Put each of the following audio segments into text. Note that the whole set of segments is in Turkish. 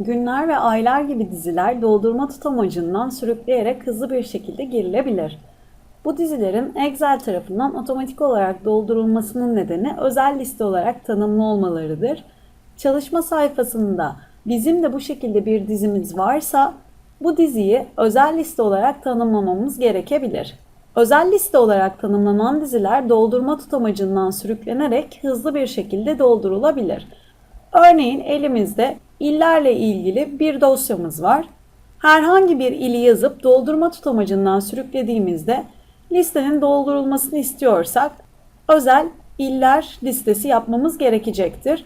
Günler ve aylar gibi diziler doldurma tutamacından sürükleyerek hızlı bir şekilde girilebilir. Bu dizilerin Excel tarafından otomatik olarak doldurulmasının nedeni özel liste olarak tanımlı olmalarıdır. Çalışma sayfasında bizim de bu şekilde bir dizimiz varsa bu diziyi özel liste olarak tanımlamamız gerekebilir. Özel liste olarak tanımlanan diziler doldurma tutamacından sürüklenerek hızlı bir şekilde doldurulabilir. Örneğin elimizde illerle ilgili bir dosyamız var. Herhangi bir ili yazıp doldurma tutamacından sürüklediğimizde listenin doldurulmasını istiyorsak özel iller listesi yapmamız gerekecektir.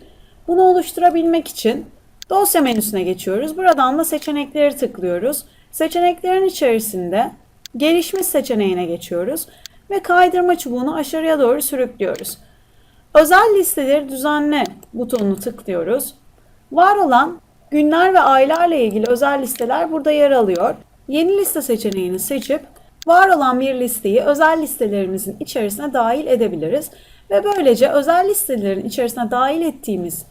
Bunu oluşturabilmek için dosya menüsüne geçiyoruz. Buradan da seçenekleri tıklıyoruz. Seçeneklerin içerisinde gelişmiş seçeneğine geçiyoruz ve kaydırma çubuğunu aşağıya doğru sürüklüyoruz. Özel listeleri düzenle butonunu tıklıyoruz. Var olan günler ve aylarla ilgili özel listeler burada yer alıyor. Yeni liste seçeneğini seçip var olan bir listeyi özel listelerimizin içerisine dahil edebiliriz. Ve böylece özel listelerin içerisine dahil ettiğimiz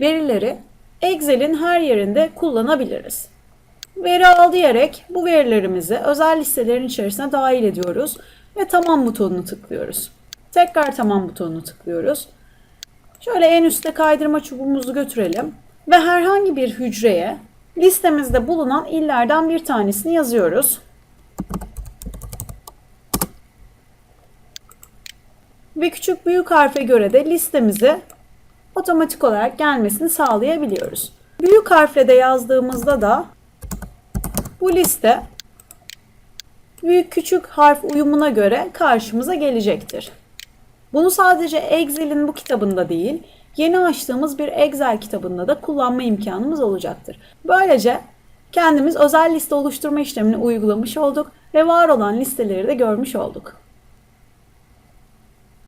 verileri Excel'in her yerinde kullanabiliriz. Veri al diyerek bu verilerimizi özel listelerin içerisine dahil ediyoruz ve tamam butonunu tıklıyoruz. Tekrar tamam butonunu tıklıyoruz. Şöyle en üstte kaydırma çubuğumuzu götürelim ve herhangi bir hücreye listemizde bulunan illerden bir tanesini yazıyoruz. Ve küçük büyük harfe göre de listemize otomatik olarak gelmesini sağlayabiliyoruz. Büyük harfle de yazdığımızda da bu liste büyük küçük harf uyumuna göre karşımıza gelecektir. Bunu sadece Excel'in bu kitabında değil, yeni açtığımız bir Excel kitabında da kullanma imkanımız olacaktır. Böylece kendimiz özel liste oluşturma işlemini uygulamış olduk ve var olan listeleri de görmüş olduk.